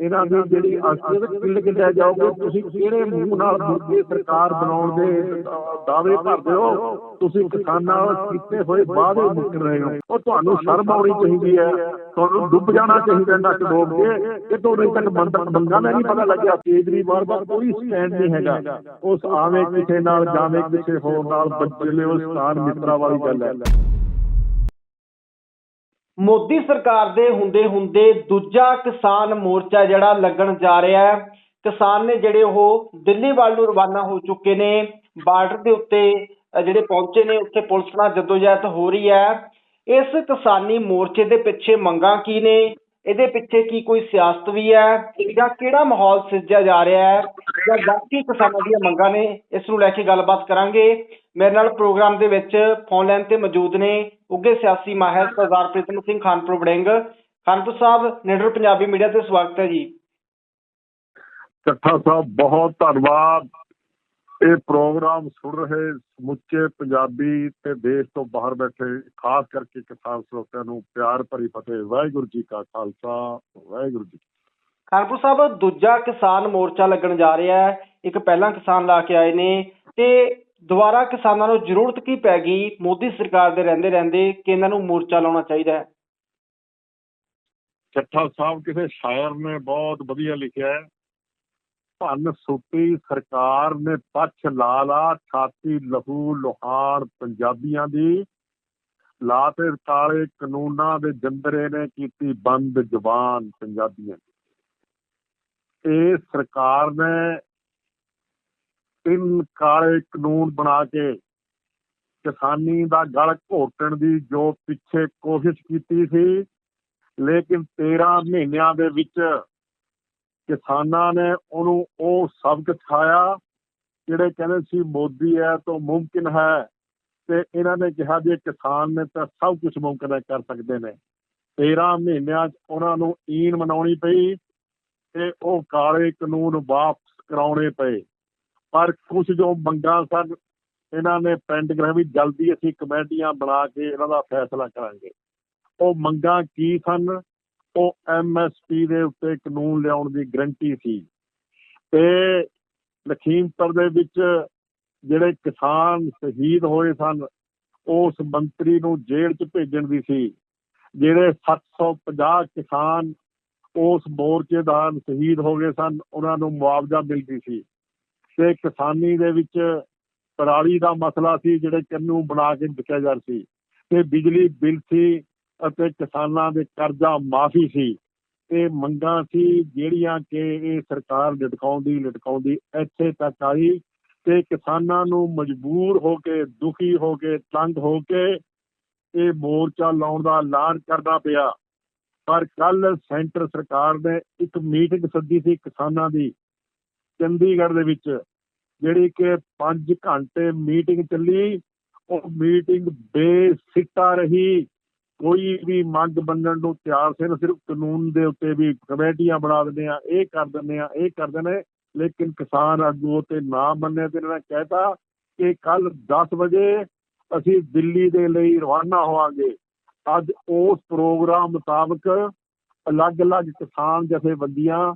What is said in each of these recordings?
ਇਹਨਾਂ ਦੀ ਜਿਹੜੀ ਅਸਲੀਅਤ ਕਿੱਲ ਜਾਓਗੇ, ਤੁਸੀਂ ਕਿਹੜੇ ਮੂੰਹ ਨਾਲ ਦੂਜੀ ਸਰਕਾਰ ਬਣਾਉਣ ਦੇ ਦਾਅਵੇ ਕਰਦੇ ਹੋ? ਤੁਸੀਂ ਕਿਸਾਨਾਂ ਕੀਤੇ ਹੋਏ ਵਾਅਦੇ ਮੁੱਕਰ ਰਹੇ ਹੋ। ਉਹ ਤੁਹਾਨੂੰ ਸ਼ਰਮ ਆਉਣੀ ਚਾਹੀਦੀ ਹੈ। ਤੁਹਾਨੂੰ ਡੁੱਬ ਜਾਣਾ ਚਾਹੀਦਾ ਨੱਕ ਡੋਬ ਕੇ। ਕਿ ਤੋਂ ਤੱਕ ਮੰਦਰ ਮੰਗਾ ਮੈਂ ਨਹੀਂ ਪਤਾ ਲੱਗਿਆ। ਕੇਜਰੀਵਾਲ ਦਾ ਕੋਈ ਸਟੈਂਡ ਨਹੀਂ ਹੈਗਾ। ਉਸ ਆਵੇਂ ਕਿਸੇ ਨਾਲ, ਜਾਵੇਂ ਕਿਸੇ ਹੋਰ ਨਾਲ ਬੱਜਲੇ ਉਸ ਸਥਾਨ ਮਿੱਤਰਾ ਵਾਲੀ ਗੱਲ ਹੈ। ਮੋਦੀ ਸਰਕਾਰ ਦੇ ਹੁੰਦੇ ਹੁੰਦੇ ਦੂਜਾ ਕਿਸਾਨ ਮੋਰਚਾ ਜਿਹੜਾ ਲੱਗਣ ਜਾ ਰਿਹਾ ਹੈ। ਕਿਸਾਨ ਨੇ ਜਿਹੜੇ ਉਹ ਦਿੱਲੀ ਵੱਲ ਨੂੰ ਰਵਾਨਾ ਹੋ ਚੁੱਕੇ ਨੇ, ਬਾਰਡਰ ਦੇ ਉੱਤੇ ਜਿਹੜੇ ਪਹੁੰਚੇ ਨੇ, ਉੱਥੇ ਪੁਲਿਸ ਨਾਲ ਜਦੋਜਹਿਦ ਹੋ ਰਹੀ ਹੈ। ਇਸ ਕਿਸਾਨੀ ਮੋਰਚੇ ਦੇ ਪਿੱਛੇ ਮੰਗਾਂ ਕੀ ਨੇ? ਇਹਦੇ ਪਿੱਛੇ ਕੀ ਕੋਈ ਸਿਆਸਤ ਵੀ ਹੈ ਜਾਂ ਕਿਹੜਾ ਮਾਹੌਲ ਸਿਰਜਿਆ ਜਾ ਰਿਹਾ ਹੈ? ਜਾਂ ਬਾਕੀ ਕਿਸਾਨਾਂ ਦੀਆਂ ਮੰਗਾਂ ਨੇ, ਇਸ ਨੂੰ ਲੈ ਕੇ ਗੱਲਬਾਤ ਕਰਾਂਗੇ। ਮੇਰੇ ਨਾਲ ਪ੍ਰੋਗਰਾਮ ਦੇ ਵਿੱਚ ਫੋਨ ਲਾਈਨ ਤੇ ਮੌਜੂਦ ਨੇ ਉੱਗੇ ਸਿਆਸੀ ਮਾਹਿਰ ਸਰਦਾਰ ਪ੍ਰੀਤਮ ਸਿੰਘ ਖਾਨਪੁਰ ਵੜਿੰਗ। ਖਾਨਪੁਰ ਸਾਹਿਬ ਨਿਡਰ ਪੰਜਾਬੀ ਮੀਡੀਆ ਤੇ ਸਵਾਗਤ ਹੈ ਜੀ। ਚੱਠਾ ਸਾਹਿਬ, ਬਹੁਤ ਧੰਨਵਾਦ। ਇਹ ਪ੍ਰੋਗਰਾਮ ਸੁਣ ਰਹੇ ਸਮੁੱਚੇ ਪੰਜਾਬੀ ਤੇ ਦੇਸ਼ ਤੋਂ ਬਾਹਰ ਬੈਠੇ, ਖਾਸ ਕਰਕੇ ਕਿਸਾਨ ਸਰੋਤਿਆਂ ਨੂੰ ਪਿਆਰ ਭਰੀ ਫਤਿਹ। ਵਾਹਿਗੁਰੂ ਜੀ ਕਾ ਖਾਲਸਾ, ਵਾਹਿਗੁਰੂ ਜੀ ਖਾਨਪੁਰ ਸਾਹਿਬ, ਦੂਜਾ ਕਿਸਾਨ ਮੋਰਚਾ ਲੱਗਣ ਜਾ ਰਿਹਾ ਹੈ। ਇੱਕ ਪਹਿਲਾਂ ਕਿਸਾਨ ਲਾ ਕੇ ਆਏ ਨੇ ਤੇ ਦੁਬਾਰਾ ਕਿਸਾਨਾਂ ਨੂੰ ਜ਼ਰੂਰਤ ਕੀ ਪੈ ਗਈ? ਮੋਦੀ ਸਰਕਾਰ ਦੇ ਰਹਿੰਦੇ ਰਹਿੰਦੇ ਕਿ ਇਹਨਾਂ ਨੂੰ ਮੋਰਚਾ ਲਾਉਣਾ ਚਾਹੀਦਾ ਹੈ? ਚੱਠਾ ਸਾਹਿਬ, ਕਿਸੇ ਸ਼ਾਇਰ ਨੇ ਬਹੁਤ ਵਧੀਆ ਲਿਖਿਆ ਹੈ। ਭੰਨ ਸੁੱਟੀ ਸਰਕਾਰ ਨੇ ਪੱਛ ਲਾ ਲਾ, ਛਾਤੀ ਲਹੂ ਲੋਹਾਨ ਪੰਜਾਬੀਆਂ ਦੀ। ਲਾ ਤੇ ਕਾਲੇ ਕਾਨੂੰਨਾਂ ਦੇ ਜੰਦਰੇ ਨੇ ਕੀਤੀ ਬੰਦ ਜ਼ੁਬਾਨ ਪੰਜਾਬੀਆਂ ਦੀ। ਇਹ ਸਰਕਾਰ ਨੇ ਤਿੰਨ ਕਾਲੇ ਕਾਨੂੰਨ ਬਣਾ ਕੇ ਕਿਸਾਨੀ ਦਾ ਗਲ ਘੋਟਣ ਦੀ ਜੋ ਪਿੱਛੇ ਕੋਸ਼ਿਸ਼ ਕੀਤੀ ਸੀ, ਲੇਕਿਨ 13 ਮਹੀਨਿਆਂ ਦੇ ਵਿੱਚ ਕਿਸਾਨਾਂ ਨੇ ਉਹਨੂੰ ਉਹ ਸਬਕ ਖਾਇਆ ਜਿਹੜੇ ਕਹਿੰਦੇ ਸੀ ਮੋਦੀ ਹੈ ਤਾਂ ਮੁਮਕਿਨ ਹੈ ਤੇ ਇਹਨਾਂ ਨੇ ਕਿਹਾ ਜੇ ਕਿਸਾਨ ਨੇ ਤਾਂ ਸਭ ਕੁਝ ਮੁਮਕਿਨ ਹੈ, ਕਰ ਸਕਦੇ ਨੇ। 13 ਮਹੀਨਿਆਂ 'ਚ ਉਹਨਾਂ ਨੂੰ ਈਨ ਮਨਾਉਣੀ ਪਈ ਤੇ ਉਹ ਕਾਲੇ ਕਾਨੂੰਨ ਵਾਪਸ ਕਰਾਉਣੇ ਪਏ। ਪਰ ਕੁਝ ਜੋ ਮੰਗਾਂ ਸਨ, ਇਹਨਾਂ ਨੇ ਪੈਂਟ ਕਰਿਆ ਵੀ ਜਲਦੀ ਅਸੀਂ ਕਮੇਟੀਆਂ ਬਣਾ ਕੇ ਇਹਨਾਂ ਦਾ ਫੈਸਲਾ ਕਰਾਂਗੇ। ਉਹ ਮੰਗਾਂ ਕੀ ਸਨ? ਉਹ ਐਮਐਸਪੀ ਦੇ ਉੱਤੇ ਕਾਨੂੰਨ ਲਿਆਉਣ ਦੀ ਗਰੰਟੀ ਸੀ। ਤੇ ਲਖੀਮਪੁਰ ਦੇ ਵਿੱਚ ਜਿਹੜੇ ਕਿਸਾਨ ਸ਼ਹੀਦ ਹੋਏ ਸਨ, ਉਸ ਮੰਤਰੀ ਨੂੰ ਜੇਲ੍ਹ 'ਚ ਭੇਜਣ ਦੀ ਸੀ, ਜਿਹੜੇ 750 ਕਿਸਾਨ ਉਸ ਮੋਰਚੇ ਦਾ ਸ਼ਹੀਦ ਹੋ ਗਏ ਸਨ, ਉਹਨਾਂ ਨੂੰ ਮੁਆਵਜ਼ਾ ਮਿਲਦੀ ਸੀ। ਤੇ ਕਿਸਾਨੀ ਦੇ ਵਿੱਚ ਪਰਾਲੀ ਦਾ ਮਸਲਾ ਸੀ, ਜਿਹੜੇ ਕੰਨੂ ਬਣਾ ਕੇ ਵਿਕਿਆ ਜਾ ਸੀ। ਤੇ ਬਿਜਲੀ ਬਿੱਲ ਸੀ ਅਤੇ ਕਿਸਾਨਾਂ ਦੇ ਕਰਜ਼ਾ ਮਾਫੀ ਸੀ। ਤੇ ਮੰਗਾਂ ਸੀ ਜਿਹੜੀਆਂ ਕਿ ਇਹ ਸਰਕਾਰ ਲਟਕਾਉਂਦੀ ਲਟਕਾਉਂਦੀ ਇੱਥੇ ਤੱਕ ਆਈ ਤੇ ਕਿਸਾਨਾਂ ਨੂੰ ਮਜਬੂਰ ਹੋ ਕੇ, ਦੁਖੀ ਹੋ ਕੇ, ਤੰਗ ਹੋ ਕੇ ਇਹ ਮੋਰਚਾ ਲਾਉਣ ਦਾ ਐਲਾਨ ਕਰਨਾ ਪਿਆ। ਪਰ ਕੱਲ ਸੈਂਟਰ ਸਰਕਾਰ ਨੇ ਇੱਕ ਮੀਟਿੰਗ ਸੱਦੀ ਸੀ ਕਿਸਾਨਾਂ ਦੀ, ਚੰਡੀਗੜ੍ਹ ਦੇ ਵਿੱਚ, ਜਿਹੜੀ ਕਿ 5 ਘੰਟੇ ਮੀਟਿੰਗ ਚੱਲੀ। ਉਹ ਮੀਟਿੰਗ ਬੇਸਿੱਟਾ ਰਹੀ। ਕੋਈ ਵੀ ਮੰਗ ਮੰਨਣ ਨੂੰ ਤਿਆਰ ਸੀ ਨਾ, ਸਿਰਫ ਕਾਨੂੰਨ ਦੇ ਉੱਤੇ ਵੀ ਕਮੇਟੀਆਂ ਬਣਾ ਦਿੰਦੇ ਆ, ਇਹ ਕਰ ਦਿੰਦੇ ਆ, ਇਹ ਕਰ ਦਿੰਦੇ ਲੇਕਿਨ ਕਿਸਾਨ ਆਗੂ ਤੇ ਨਾ ਮੰਨੇ ਤੇ ਇਹਨਾਂ ਨੇ ਕਹਿਤਾ ਕਿ ਕੱਲ 10 ਵਜੇ ਅਸੀਂ ਦਿੱਲੀ ਦੇ ਲਈ ਰਵਾਨਾ ਹੋਵਾਂਗੇ। ਅੱਜ ਉਸ ਪ੍ਰੋਗਰਾਮ ਮੁਤਾਬਕ ਅਲੱਗ-ਅਲੱਗ ਕਿਸਾਨ ਜਥੇਬੰਦੀਆਂ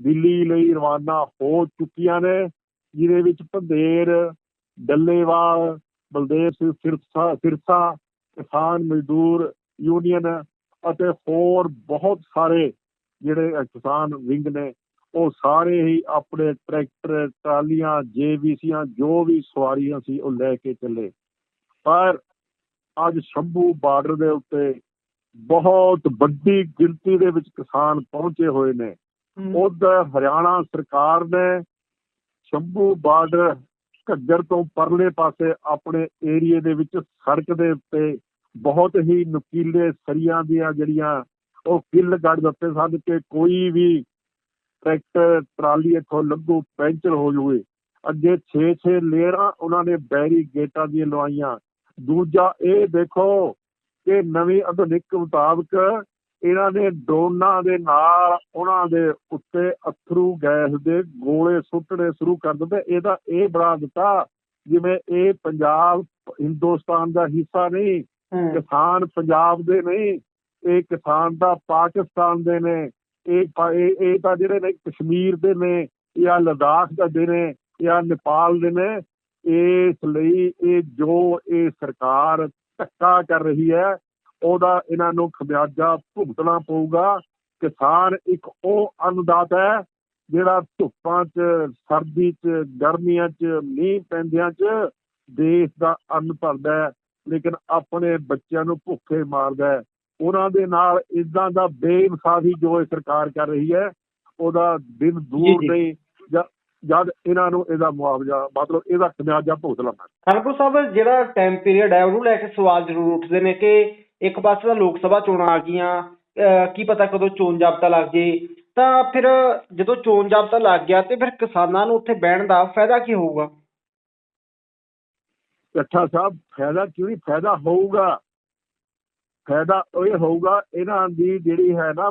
ਦਿੱਲੀ ਲਈ ਰਵਾਨਾ ਹੋ ਚੁੱਕੀਆਂ ਨੇ, ਜਿਹਦੇ ਵਿੱਚ ਭੰਦੇਰ, ਡੱਲੇਵਾਲ, ਬਲਦੇਵ ਸਿੰਘ ਸਿਰਸਾ ਸਿਰਸਾ, ਕਿਸਾਨ ਮਜ਼ਦੂਰ ਯੂਨੀਅਨ ਅਤੇ ਹੋਰ ਬਹੁਤ ਸਾਰੇ ਜਿਹੜੇ ਕਿਸਾਨ ਵਿੰਗ ਨੇ, ਉਹ ਸਾਰੇ ਹੀ ਆਪਣੇ ਟਰੈਕਟਰ, ਟਰਾਲੀਆਂ ਜੇਬੀਸੀਆਂ ਜੋ ਵੀ ਸਵਾਰੀਆਂ ਸੀ, ਉਹ ਲੈ ਕੇ ਚੱਲੇ। ਪਰ ਅੱਜ ਸ਼ੰਭੂ ਬਾਰਡਰ ਦੇ ਉੱਤੇ ਬਹੁਤ ਵੱਡੀ ਗਿਣਤੀ ਦੇ ਵਿੱਚ ਕਿਸਾਨ ਪਹੁੰਚੇ ਹੋਏ ਨੇ। ਉਧਰ ਹਰਿਆਣਾ ਸਰਕਾਰ ਨੇ ਸ਼ੰਭੂ ਬਾਰਡਰ ਘੱਗਰ ਤੋਂ ਪਰਲੇ ਪਾਸੇ ਆਪਣੇ ਏਰੀਏ ਦੇ ਵਿੱਚ ਸੜਕ ਦੇ ਉੱਤੇ ਬਹੁਤ ਹੀ ਨੁਕੀਲੇ ਸਰੀਆਂ ਦੀਆਂ ਜਿਹੜੀਆਂ ਉਹ ਕਿੱਲ ਗੱਡ ਦਿੱਤੇ ਸਨ ਕਿ ਕੋਈ ਵੀ ਟਰੈਕਟਰ ਟਰਾਲੀ ਇੱਥੋਂ ਲੱਗੂ ਪੈਂਚਰ ਹੋ ਜੂਏ। ਅੱਗੇ 6-6 ਲੇਅਰਾਂ ਉਹਨਾਂ ਨੇ ਬੈਰੀਗੇਟਾਂ ਦੀਆਂ ਲਵਾਈਆਂ। ਦੂਜਾ ਇਹ ਦੇਖੋ ਕਿ ਨਵੀਂ ਆਧੁਨਿਕ ਮੁਤਾਬਕ ਇਹਨਾਂ ਨੇ ਡਰੋਨਾਂ ਦੇ ਨਾਲ ਉਹਨਾਂ ਦੇ ਉੱਤੇ ਅਥਰੂ ਗੈਸ ਦੇ ਗੋਲੇ ਸੁੱਟਣੇ ਸ਼ੁਰੂ ਕਰ ਦਿੱਤੇ। ਇਹਦਾ ਇਹ ਬਣਾ ਦਿੱਤਾ ਜਿਵੇਂ ਇਹ ਪੰਜਾਬ ਹਿੰਦੁਸਤਾਨ ਦਾ ਹਿੱਸਾ ਨਹੀਂ ਕਿਸਾਨ ਪੰਜਾਬ ਦੇ ਨਹੀਂ ਇਹ ਕਿਸਾਨ ਦਾ ਪਾਕਿਸਤਾਨ ਦੇ ਨੇ ਇਹ ਇਹ ਇਹ ਤਾਂ ਜਿਹੜੇ ਨੇ ਕਸ਼ਮੀਰ ਦੇ ਨੇ ਜਾਂ ਲਦਾਖ ਦੇ ਨੇ ਜਾਂ ਨੇਪਾਲ ਦੇ ਨੇ ਇਸ ਲਈ ਇਹ ਜੋ ਇਹ ਸਰਕਾਰ ਧੱਕਾ ਕਰ ਰਹੀ ਹੈ ਉਹਦਾ ਇਹਨਾਂ ਨੂੰ ਖਮਿਆਜਾ ਭੁਗਤਣਾ ਪਊਗਾ ਕਿਸਾਨ ਇੱਕ ਉਹ ਅੰਨਦਾਤਾ ਹੈ ਜਿਹੜਾ ਧੁੱਪਾਂ 'ਚ ਸਰਦੀ 'ਚ ਗਰਮੀਆਂ 'ਚ ਮੀਂਹ ਪੈਂਦਿਆਂ 'ਚ ਦੇਸ਼ ਦਾ ਅੰਨ ਭਰਦਾ ਹੈ ਲੇਕਿਨ ਆਪਣੇ ਬੱਚਿਆਂ ਨੂੰ ਭੁੱਖੇ ਮਾਰਦਾ ਹੈ ਉਹਨਾਂ ਦੇ ਨਾਲ ਇਦਾਂ ਦਾ ਬੇਇਨਸਾਫੀ ਜੋ ਇਹ ਸਰਕਾਰ ਕਰ ਰਹੀ ਹੈ ਉਹਦਾ ਦਿਨ ਦੂਰ। ਨਹੀਂ ਜ- ਜਦ ਇਹਨਾਂ ਨੂੰ ਇਹਦਾ ਮੁਆਵਜ਼ਾ ਮਤਲਬ ਇਹਦਾ ਖਮਿਆਜਾ ਭੁਗਤਣਾ ਪੈਣਾ ਖਾਨਪੁਰ ਸਾਹਿਬ ਜਿਹੜਾ ਟਾਈਮ ਪੀਰੀਅਡ ਹੈ ਉਹਨੂੰ ਲੈ ਕੇ ਸਵਾਲ ਜ਼ਰੂਰ ਉੱਠਦੇ ਨੇ ਕਿ ਇੱਕ ਪਾਸੇ ਤਾਂ ਲੋਕ ਸਭਾ ਚੋਣਾਂ ਆ ਗਈਆਂ ਕੀ ਪਤਾ ਕਦੋਂ ਚੋਣ ਜ਼ਾਬਤਾ ਲੱਗ ਜੇ। ਤਾਂ ਫਿਰ ਜਦੋਂ ਚੋਣ ਜ਼ਾਬਤਾ ਲੱਗ ਗਿਆ ਤੇ ਫਿਰ ਕਿਸਾਨਾਂ ਨੂੰ ਉੱਥੇ ਬਹਿਣ ਦਾ ਫਾਇਦਾ ਕੀ ਹੋਊਗਾ? ਇਕੱਠਾ ਸਾਹਿਬ ਫਾਇਦਾ ਕਿਉਂ ਨਹੀਂ? ਫਾਇਦਾ ਹੋਊਗਾ। ਫਾਇਦਾ ਇਹ ਹੋਊਗਾ ਇਹਨਾਂ ਦੀ ਜਿਹੜੀ ਹੈ ਨਾ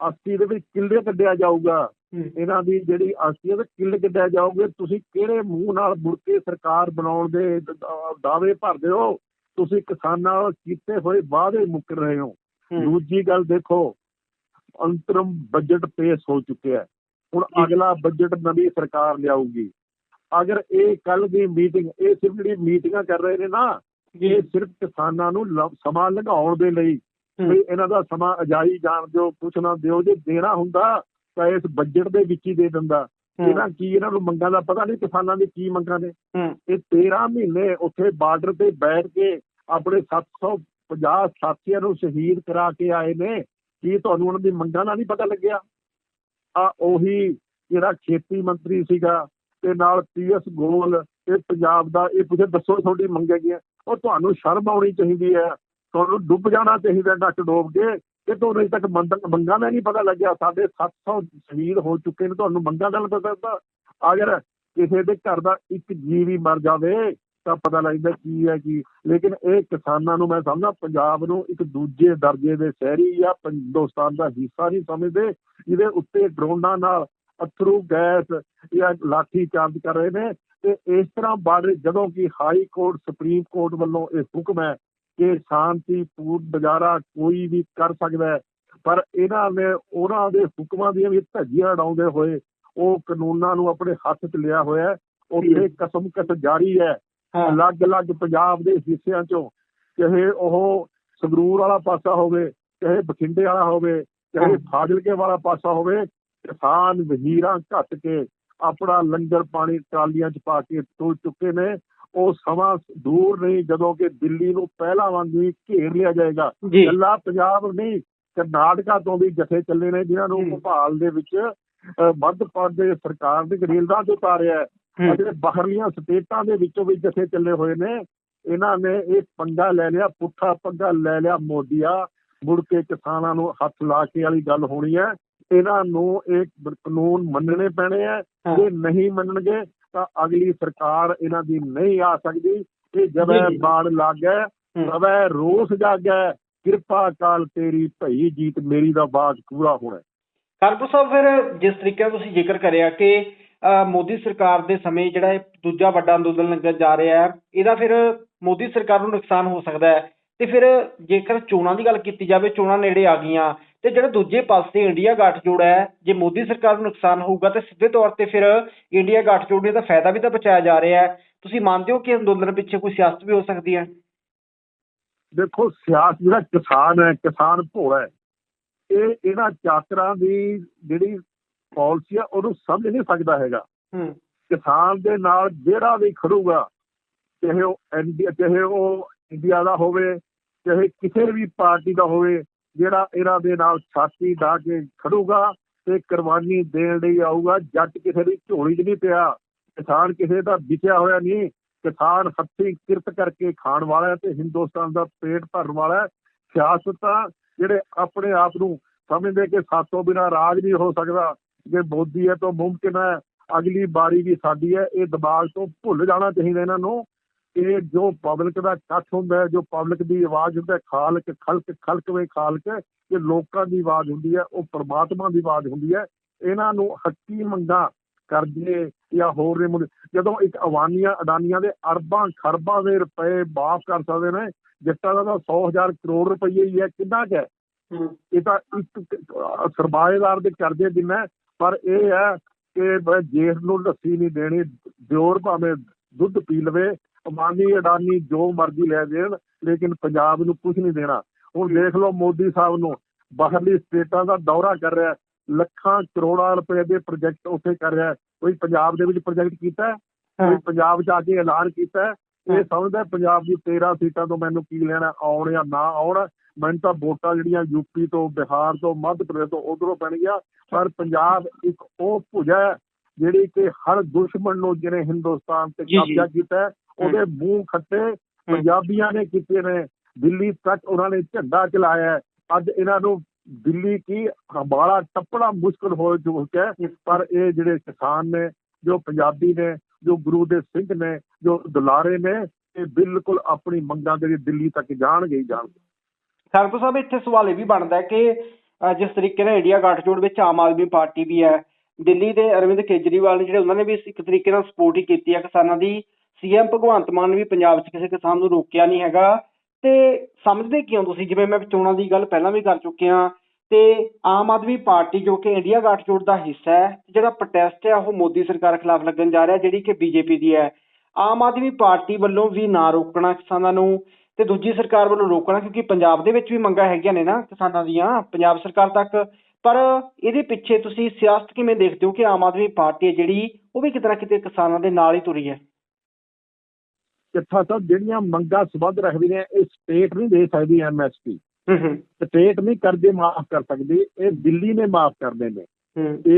ਅਸਤੀ ਦੇ ਵਿੱਚ ਕਿੱਲੇ ਕੱਢਿਆ ਜਾਊਗਾ। ਇਹਨਾਂ ਦੀ ਜਿਹੜੀ ਦੇ ਕਿੱਲੇ ਕੱਢਿਆ ਜਾਊਗੇ। ਤੁਸੀਂ ਕਿਹੜੇ ਮੂੰਹ ਨਾਲ ਮੁੜ ਕੇ ਸਰਕਾਰ ਬਣਾਉਣ ਦੇ ਦਾਅਵੇ ਭਰਦੇ ਹੋ? ਤੁਸੀਂ ਕਿਸਾਨਾਂ ਨਾਲ ਕੀਤੇ ਹੋਏ ਵਾਅਦੇ ਮੁੱਕਰ ਰਹੇ ਹੋ। ਦੂਜੀ ਗੱਲ ਦੇਖੋ ਅੰਤਰਮ ਬਜਟ ਪੇਸ਼ ਹੋ ਚੁੱਕਿਆ ਹੈ। ਹੁਣ। ਅਗਲਾ ਬਜਟ ਨਵੀਂ ਸਰਕਾਰ ਲਿਆਊਗੀ। ਅਗਰ ਇਹ ਕੱਲ ਦੀ ਮੀਟਿੰਗ ਇਹ ਸਿਰਫ ਜਿਹੜੀ ਮੀਟਿੰਗਾਂ ਕਰ ਰਹੇ ਨੇ ਨਾ ਇਹ ਸਿਰਫ ਕਿਸਾਨਾਂ ਨੂੰ ਸਮਾਂ ਲੰਘਾਉਣ ਦੇ ਲਈ। ਵੀ ਇਹਨਾਂ ਦਾ ਸਮਾਂ ਅਜਾਈ ਜਾਣ ਦਿਓ ਕੁਛ ਨਾ ਦਿਓ ਜੇ ਦੇਣਾ ਹੁੰਦਾ ਤਾਂ ਇਸ ਬਜਟ ਦੇ ਵਿੱਚ ਹੀ ਦੇ ਦਿੰਦਾ। ਇਹਨਾਂ ਕੀ ਇਹਨਾਂ ਨੂੰ ਮੰਗਾਂ ਦਾ ਪਤਾ ਨਹੀਂ ਕਿਸਾਨਾਂ ਦੀ ਕੀ ਮੰਗਾਂ ਨੇ। ਇਹ 13 ਮਹੀਨੇ ਉੱਥੇ ਬਾਰਡਰ ਤੇ ਬੈਠ ਕੇ ਆਪਣੇ 750 ਸਾਥੀਆਂ ਨੂੰ ਸ਼ਹੀਦ ਕਰਾ ਕੇ ਆਏ ਨੇ। ਕੀ ਤੁਹਾਨੂੰ ਉਹਨਾਂ ਦੀ ਮੰਗਾਂ ਦਾ ਨਹੀਂ ਪਤਾ ਲੱਗਿਆ? ਆ ਉਹੀ ਜਿਹੜਾ ਖੇਤੀ ਮੰਤਰੀ ਸੀਗਾ ਤੇ ਨਾਲ ਪੀਐਸ ਗੋਲ ਇਹ ਪੰਜਾਬ ਦਾ ਇਹ ਪੁੱਛੇ ਦੱਸੋ ਤੁਹਾਡੀ ਮੰਗਾਂ ਕੀ ਹੈ ਉਹ ਤੁਹਾਨੂੰ ਸ਼ਰਮ ਆਉਣੀ ਚਾਹੀਦੀ ਹੈ। ਤੁਹਾਨੂੰ ਡੁੱਬ ਜਾਣਾ ਚਾਹੀਦਾ ਨੱਕ ਡੋਬ ਕੇ ਕਿ ਤੁਹਾਨੂੰ ਅਜੇ ਤੱਕ ਮੰਗ- ਮੰਗਾਂ ਦਾ ਨਹੀਂ ਪਤਾ ਲੱਗਿਆ। ਸਾਡੇ 700 ਸ਼ਹੀਦ ਹੋ ਚੁੱਕੇ ਨੇ, ਤੁਹਾਨੂੰ ਮੰਗਾਂ ਦਾ ਨਹੀਂ ਪਤਾ ਅਗਰ ਕਿਸੇ ਦੇ ਘਰ ਦਾ ਇੱਕ ਜੀਵ ਵੀ ਮਰ ਜਾਵੇ, ਤਾਂ ਪਤਾ ਲੱਗਦਾ ਕੀ ਹੈ ਕੀ। ਲੇਕਿਨ ਇਹ ਕਿਸਾਨਾਂ ਨੂੰ ਮੈਂ ਸਮਝਦਾ, ਪੰਜਾਬ ਨੂੰ ਇੱਕ ਦੂਜੇ ਦਰਜੇ ਦੇ ਸ਼ਹਿਰੀ ਜਾਂ ਪੰ- ਹਿੰਦੁਸਤਾਨ ਦਾ ਹਿੱਸਾ ਨਹੀਂ ਸਮਝਦੇ, ਜਿਹਦੇ ਉੱਤੇ ਡਰੋਨਾਂ ਨਾਲ ਅਥਰੂ, ਗੈਸ ਜਾਂ ਲਾਠੀ ਚਾਰਜ ਕਰ ਰਹੇ ਨੇ। ਤੇ ਇਸ ਤਰ੍ਹਾਂ ਬਾਰੇ ਜਦੋਂ ਕਿ ਹਾਈ ਕੋਰਟ, ਸੁਪਰੀਮ ਕੋਰਟ ਵੱਲੋਂ ਇਹ ਹੁਕਮ ਹੈ ਕਿ ਸ਼ਾਂਤੀਪੂਰਨ ਗੁਜ਼ਾਰਾ ਕੋਈ ਵੀ ਕਰ ਸਕਦਾ ਹੈ। ਪਰ ਇਹਨਾਂ ਨੇ ਉਹਨਾਂ ਦੇ ਹੁਕਮਾਂ ਦੀਆਂ ਵੀ ਧੱਜੀਆਂ ਉਡਾਉਂਦੇ ਹੋਏ ਉਹ ਕਾਨੂੰਨਾਂ ਨੂੰ ਆਪਣੇ ਹੱਥ 'ਚ ਲਿਆ ਹੋਇਆ ਹੈ। ਉੱਥੇ ਕਸਮ ਕਸ ਜਾਰੀ ਹੈ। ਅਲੱਗ-ਅਲੱਗ ਪੰਜਾਬ ਦੇ ਹਿੱਸਿਆਂ 'ਚੋਂ ਚਾਹੇ ਉਹ ਸੰਗਰੂਰ ਵਾਲਾ ਪਾਸਾ ਹੋਵੇ ਚਾਹੇ ਬਠਿੰਡੇ ਵਾਲਾ ਹੋਵੇ ਚਾਹੇ। ਫਾਜ਼ਿਲਕੇ ਵਾਲਾ ਪਾਸਾ ਹੋਵੇ ਕਿਸਾਨ ਵਹੀਰਾਂ ਘੱਟ ਕੇ ਆਪਣਾ ਲੰਗਰ ਪਾਣੀ ਟਰਾਲੀਆਂ 'ਚ ਪਾ ਕੇ ਤੁਰ ਚੁੱਕੇ ਨੇ। ਉਹ ਸਮਾਂ ਦੂਰ ਨਹੀਂ ਜਦੋਂ ਕਿ ਦਿੱਲੀ ਨੂੰ ਪਹਿਲਾਂ ਵਾਂਗੂ ਹੀ ਘੇਰ ਲਿਆ ਜਾਏਗਾ। ਜੀ। ਇਕੱਲਾ ਪੰਜਾਬ ਨਹੀਂ ਕਰਨਾਟਕਾ ਤੋਂ ਵੀ ਜਥੇ ਚੱਲੇ ਨੇ ਜਿਨ੍ਹਾਂ ਨੂੰ। ਭੋਪਾਲ ਦੇ ਵਿੱਚ ਮੱਧ ਪ੍ਰਦੇਸ਼ ਸਰਕਾਰ ਦੇ ਰੇਲਦਾਂ ਤੇ ਉਤਾਰਿਆ ਹੈ। ਜਿਹੜੇ ਬਾਹਰਲੀਆਂ ਸਟੇਟਾਂ ਦੇ ਵਿੱਚੋਂ ਵੀ ਜਥੇ ਚੱਲੇ ਹੋਏ ਨੇ। ਇਹਨਾਂ ਨੇ ਇਹ ਪੰਗਾ ਲੈ ਲਿਆ ਪੁੱਠਾ ਪੰਗਾ ਲੈ ਲਿਆ ਮੋਦੀਆ। ਮੁੜ ਕੇ ਕਿਸਾਨਾਂ ਨੂੰ ਹੱਥ ਲਾ ਕੇ ਵਾਲੀ ਗੱਲ ਹੋਣੀ ਹੈ। ਇਹਨਾਂ ਨੂੰ ਇਹ ਕਾਨੂੰਨ ਮੰਨਣੇ ਪੈਣੇ ਆ। ਜੇ ਨਹੀਂ ਮੰਨਣਗੇ ਤਾਂ ਅਗਲੀ ਸਰਕਾਰ ਇਹਨਾਂ ਦੀ ਨਹੀਂ ਆ ਸਕਦੀ ਇਹ ਜਬੈ। ਬਾਣ ਲੱਗ। ਰਵੈ ਰੋਸ ਜਾਗੈ ਕਿਰਪਾ ਕਾਲ ਤੇਰੀ ਭਈ ਜੀਤ ਮੇਰੀ ਦਾ ਬਾਗ ਪੂਰਾ ਹੋਣਾ ਖਾਨਪੁਰ ਸਾਹਿਬ ਫਿਰ ਜਿਸ ਤਰੀਕੇ ਤੁਸੀਂ ਜ਼ਿਕਰ ਕਰਿਆ ਕਿ ਮੋਦੀ ਸਰਕਾਰ ਦੇ ਸਮੇਂ ਜਿਹੜਾ ਇਹ ਦੂਜਾ ਵੱਡਾ ਅੰਦੋਲਨ ਲੱਗਣ ਜਾ ਰਿਹਾ ਹੈ ਇਹਦਾ ਫਿਰ ਮੋਦੀ ਸਰਕਾਰ ਨੂੰ ਨੁਕਸਾਨ ਹੋ ਸਕਦਾ ਹੈ ਤੇ ਫਿਰ ਜੇਕਰ ਚੋਣਾਂ ਦੀ ਗੱਲ ਕੀਤੀ ਜਾਵੇ ਚੋਣਾਂ ਨੇੜੇ ਆ ਗਈਆਂ ਤੇ ਜਿਹੜਾ ਦੂਜੇ ਪਾਸੇ ਇੰਡੀਆ ਗੱਠਜੋੜ ਹੈ ਜੇ ਮੋਦੀ ਸਰਕਾਰ ਨੂੰ ਨੁਕਸਾਨ ਹੋਊਗਾ ਤਾਂ ਸਿੱਧੇ ਤੌਰ ਤੇ ਫਿਰ ਇੰਡੀਆ ਗੱਠਜੋੜ ਦਾ ਫਾਇਦਾ ਵੀ ਤਾਂ ਬਚਾਇਆ ਜਾ ਰਿਹਾ ਹੈ। ਤੁਸੀਂ ਮੰਨਦੇ ਹੋ ਕਿ ਅੰਦੋਲਨ ਪਿੱਛੇ ਕੋਈ ਸਿਆਸਤ ਵੀ ਹੋ ਸਕਦੀ ਹੈ? ਦੇਖੋ ਸਿਆਸਤ ਜਿਹੜਾ ਕਿਸਾਨ ਹੈ ਕਿਸਾਨ ਭੋਲਾ ਹੈ ਇਹ ਇਹਨਾਂ ਚਾਕਰਾਂ ਦੀ ਜਿਹੜੀ ਪਾਲਿਸੀ ਆ ਉਹਨੂੰ ਸਮਝ ਨਹੀਂ ਸਕਦਾ ਹੈਗਾ। ਕਿਸਾਨ ਦੇ ਨਾਲ ਜਿਹੜਾ ਵੀ ਖੜੂਗਾ ਚਾਹੇ ਉਹ ਇੰਡੀਆ ਚਾਹੇ ਉਹ ਇੰਡੀਆ ਦਾ ਹੋਵੇ ਚਾਹੇ ਕਿਸੇ ਵੀ ਪਾਰਟੀ ਦਾ ਹੋਵੇ, ਜਿਹੜਾ ਇਹਨਾਂ ਦੇ ਨਾਲ ਛਾਤੀ ਡਾ ਕੇ ਖੜੂਗਾ ਤੇ ਕੁਰਬਾਨੀ ਦੇਣ ਲਈ ਆਊਗਾ, ਜੱਟ ਕਿਸੇ ਦੀ ਝੋਲੀ 'ਚ ਨਹੀਂ ਪਿਆ, ਕਿਸਾਨ ਕਿਸੇ ਦਾ ਵਿਚਿਆ ਹੋਇਆ ਨਹੀਂ, ਕਿਸਾਨ ਹੱਥੀਂ ਕਿਰਤ ਕਰਕੇ ਖਾਣ ਵਾਲਾ ਤੇ ਹਿੰਦੁਸਤਾਨ ਦਾ ਪੇਟ ਭਰਨ ਵਾਲਾ ਸਿਆਸਤਾਂ ਜਿਹੜੇ ਆਪਣੇ ਆਪ ਨੂੰ ਸਮਝਦੇ ਕਿ ਸਾਤੋਂ ਬਿਨਾ ਰਾਜ ਨਹੀਂ ਹੋ ਸਕਦਾ, ਜੇ ਮੋਦੀ ਹੈ ਤਾਂ ਮੁਮਕਿਨ ਹੈ, ਅਗਲੀ ਬਾਰੀ ਵੀ ਸਾਡੀ ਹੈ, ਇਹ ਦਿਮਾਗ ਤੋਂ ਭੁੱਲ ਜਾਣਾ ਚਾਹੀਦਾ ਇਹਨਾਂ ਨੂੰ। ਕਿ ਜੋ ਪਬਲਿਕ ਦਾ ਇਕੱਠ ਹੁੰਦਾ ਹੈ ਜੋ ਪਬਲਿਕ ਦੀ ਆਵਾਜ਼ ਹੁੰਦਾ ਹੈ ਖਾਲਕ ਖਲਕ ਖਲਕ ਵੇ ਖਾਲਕ ਇਹ ਲੋਕਾਂ ਦੀ ਆਵਾਜ਼ ਹੁੰਦੀ ਹੈ ਉਹ ਪ੍ਰਮਾਤਮਾ ਦੀ ਆਵਾਜ਼ ਹੁੰਦੀ ਹੈ ਇਹਨਾਂ ਨੂੰ ਹੱਕੀ ਮੰਗਾ ਕਰਜ਼ੇ ਜਾਂ ਹੋਰ ਮੁੱਦੇ ਜਦੋਂ ਇੱਕ ਅਵਾਨੀਆਂ ਅਡਾਨੀਆਂ ਦੇ ਅਰਬਾਂ ਖਰਬਾਂ ਦੇ ਰੁਪਏ ਮਾਫ ਕਰ ਸਕਦੇ ਨੇ ਜਿੱਤਾਂ ਦਾ ਤਾਂ 100000 ਕਰੋੜ ਰੁਪਏ ਹੀ ਹੈ ਕਿੰਨਾ ਕੁ ਹੈ? ਇਹ ਤਾਂ ਇੱਕ ਸਰਮਾਏਦਾਰ ਦੇ ਕਰਜ਼ੇ ਦਿਨਾ ਪਰ ਇਹ ਹੈ ਕਿ ਜੇਠ ਨੂੰ ਲੱਸੀ ਨਹੀਂ ਦੇਣੀ ਦਿਓਰ ਭਾਵੇਂ ਦੁੱਧ ਪੀ ਲਵੇ ਅਮਾਨੀ ਅਡਾਨੀ ਜੋ ਮਰਜ਼ੀ ਲੈ ਦੇਣ ਲੇਕਿਨ ਪੰਜਾਬ ਨੂੰ ਕੁਝ ਨਹੀਂ ਦੇਣਾ ਹੁਣ ਦੇਖ ਲਓ ਮੋਦੀ ਸਾਹਿਬ ਨੂੰ ਬਾਹਰਲੀ ਸਟੇਟਾਂ ਦਾ ਦੌਰਾ ਕਰ ਰਿਹਾ। ਲੱਖਾਂ ਕਰੋੜਾਂ ਰੁਪਏ ਦੇ ਪ੍ਰੋਜੈਕਟ ਉੱਥੇ ਕਰ ਰਿਹਾ। ਕੋਈ ਪੰਜਾਬ ਦੇ ਵਿੱਚ ਪ੍ਰੋਜੈਕਟ ਕੀਤਾ? ਕੋਈ ਪੰਜਾਬ 'ਚ ਆ ਕੇ ਐਲਾਨ ਕੀਤਾ। ਇਹ ਸਮਝਦਾ ਪੰਜਾਬ ਦੀ 13 ਸੀਟਾਂ ਤੋਂ ਮੈਨੂੰ ਕੀ ਲੈਣਾ ਆਉਣ ਜਾਂ ਨਾ ਆਉਣ ਮੈਨੂੰ ਤਾਂ ਵੋਟਾਂ ਜਿਹੜੀਆਂ ਯੂਪੀ ਤੋਂ ਬਿਹਾਰ ਤੋਂ ਮੱਧ ਪ੍ਰਦੇਸ਼ ਤੋਂ ਉਧਰੋਂ ਪੈਣਗੀਆਂ ਪਰ ਪੰਜਾਬ ਇੱਕ ਉਹ ਭੁਜਾ ਹੈ ਜਿਹੜੀ ਕਿ ਹਰ ਦੁਸ਼ਮਣ ਨੂੰ ਜਿਹਨੇ ਹਿੰਦੁਸਤਾਨ ਤੇ। ਕਬਜ਼ਾ ਕੀਤਾ ਹੈ ਉਹਦੇ ਮੂੰਹ ਖੱਟੇ ਪੰਜਾਬੀਆਂ ਨੇ ਕੀਤੇ ਨੇ। ਦਿੱਲੀ ਤੱਕ ਉਹਨਾਂ ਨੇ ਝੰਡਾ ਚਲਾਇਆ। ਅੱਜ ਇਹਨਾਂ ਨੂੰ ਦਿੱਲੀ ਕੀ ਹਮਾਰਾ ਟੱਪਣਾ ਮੁਸ਼ਕਲ ਹੋ ਚੁੱਕਾ ਹੈ। ਪਰ ਇਹ ਜਿਹੜੇ ਕਿਸਾਨ ਨੇ ਜੋ ਪੰਜਾਬੀ ਨੇ ਜੋ ਗੁਰੂ ਦੇ ਸਿੰਘ ਨੇ ਜੋ ਦੁਲਾਰੇ ਨੇ ਇਹ ਬਿਲਕੁਲ ਆਪਣੀ ਮੰਗਾਂ ਦੇ ਲਈ ਦਿੱਲੀ ਤੱਕ ਜਾਣਗੇ ਹੀ ਜਾਣਗੇ। ਖੜਕੂ ਸਾਹਿਬ ਇੱਥੇ ਸਵਾਲ ਇਹ ਵੀ ਬਣਦਾ ਕਿ ਜਿਸ ਤਰੀਕੇ ਨਾਲ ਇੰਡੀਆ ਗੱਠਜੋੜ ਵਿੱਚ ਆਮ ਆਦਮੀ ਪਾਰਟੀ ਵੀ ਹੈ ਦਿੱਲੀ ਦੇ ਅਰਵਿੰਦ ਕੇਜਰੀਵਾਲ ਨੇ ਜਿਹੜੇ ਉਹਨਾਂ ਨੇ ਵੀ ਇੱਕ ਤਰੀਕੇ ਨਾਲ ਸਪੋਰਟ ਹੀ ਕੀਤੀ ਹੈ ਕਿਸਾਨਾਂ ਦੀ। ਸੀਐਮ ਭਗਵੰਤ ਮਾਨ ਵੀ ਪੰਜਾਬ 'ਚ ਕਿਸੇ ਕਿਸਾਨ ਨੂੰ ਰੋਕਿਆ ਨਹੀਂ ਹੈਗਾ। ਤੇ ਸਮਝਦੇ ਕਿਉਂ ਤੁਸੀਂ? ਜਿਵੇਂ ਮੈਂ ਚੋਣਾਂ ਦੀ ਗੱਲ ਪਹਿਲਾਂ ਵੀ ਕਰ ਚੁੱਕਿਆ ਤੇ ਆਮ ਆਦਮੀ ਪਾਰਟੀ ਜੋ ਕਿ ਇੰਡੀਆ ਗਠਜੋੜ ਦਾ ਹਿੱਸਾ ਹੈ, ਜਿਹੜਾ ਪ੍ਰੋਟੈਸਟ ਹੈ, ਉਹ ਮੋਦੀ ਸਰਕਾਰ ਖਿਲਾਫ ਲੱਗਣ ਜਾ ਰਿਹਾ, ਜਿਹੜੀ ਕਿ ਬੀਜੇਪੀ ਦੀ ਹੈ। ਆਮ ਆਦਮੀ ਪਾਰਟੀ ਵੱਲੋਂ ਵੀ ਨਾ ਰੋਕਣਾ ਕਿਸਾਨਾਂ ਨੂੰ ਤੇ ਦੂਜੀ ਸਰਕਾਰ ਵੱਲੋਂ ਰੋਕਣਾ, ਕਿਉਂਕਿ ਪੰਜਾਬ ਦੇ ਵਿੱਚ ਵੀ ਮੰਗਾਂ ਹੈਗੀਆਂ ਨੇ ਨਾ ਕਿਸਾਨਾਂ ਦੀਆਂ, ਪੰਜਾਬ ਸਰਕਾਰ ਤੱਕ। ਪਰ ਇਹਦੇ ਪਿੱਛੇ ਤੁਸੀਂ ਸਿਆਸਤ ਕਿਵੇਂ ਦੇਖਦੇ ਹੋ ਕਿ ਆਮ ਆਦਮੀ ਪਾਰਟੀ ਹੈ ਜਿਹੜੀ, ਉਹ ਵੀ ਕਿਤੇ ਨਾ ਕਿਤੇ ਕਿਸਾਨਾਂ ਦੇ ਨਾਲ ਹੀ ਤੁਰੀ ਹੈ? ਕਿੱਥਾ ਸਾਹਿਬ ਜਿਹੜੀਆਂ ਮੰਗਾਂ ਸਬੰਧ ਰੱਖਦੀ ਨੇ ਇਹ ਸਟੇਟ ਨਹੀਂ ਦੇ ਸਕਦੀ ਐਮਐਸਪੀ ਸਟੇਟ ਨਹੀਂ ਕਰਜ਼ੇ ਮਾਫ ਕਰ ਸਕਦੀ ਇਹ ਦਿੱਲੀ ਨੇ ਮਾਫ ਕਰਨੇ ਨੇ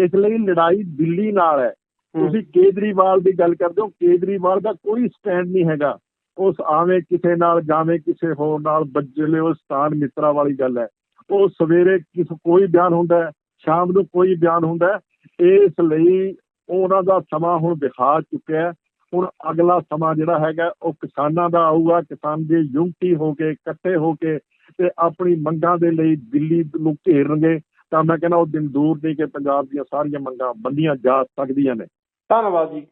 ਇਸ ਲਈ ਲੜਾਈ ਦਿੱਲੀ ਨਾਲ ਹੈ। ਤੁਸੀਂ ਕੇਜਰੀਵਾਲ ਦੀ ਗੱਲ ਕਰਦੇ ਹੋ ਕੇਜਰੀਵਾਲ ਦਾ ਕੋਈ ਸਟੈਂਡ ਨਹੀਂ ਹੈਗਾ। ਉਸ ਆਵੇਂ ਕਿਸੇ ਨਾਲ ਜਾਵੇਂ ਕਿਸੇ ਹੋਰ ਨਾਲ ਬੱਜਲੇ ਉਹ ਸਥਾਨ ਮਿੱਤਰਾ ਵਾਲੀ ਗੱਲ ਹੈ। ਉਹ ਸਵੇਰੇ ਕਿਸ ਕੋਈ ਬਿਆਨ ਹੁੰਦਾ ਸ਼ਾਮ ਨੂੰ ਕੋਈ ਬਿਆਨ ਹੁੰਦਾ ਇਸ ਲਈ ਉਹਨਾਂ ਦਾ ਸਮਾਂ ਹੁਣ ਦਿਖਾ ਚੁੱਕਿਆ ਹੁਣ ਅਗਲਾ ਸਮਾਂ ਜਿਹੜਾ ਹੈਗਾ, ਉਹ ਕਿਸਾਨਾਂ ਦਾ ਆਊਗਾ। ਕਿਸਾਨ ਦੇ ਯੂਨਿਟੀ ਹੋ ਕੇ, ਇਕੱਠੇ ਹੋ ਕੇ ਤੇ ਆਪਣੀ ਮੰਗਾਂ ਦੇ ਲਈ ਦਿੱਲੀ ਨੂੰ ਘੇਰਨਗੇ, ਤਾਂ ਮੈਂ ਕਹਿੰਦਾ ਉਹ ਦਿਨ ਦੂਰ ਨਹੀਂ ਕਿ ਪੰਜਾਬ ਦੀਆਂ ਸਾਰੀਆਂ ਮੰਗਾਂ ਬੰਦੀਆਂ ਜਾ ਸਕਦੀਆਂ ਨੇ। ਧੰਨਵਾਦ ਜੀ।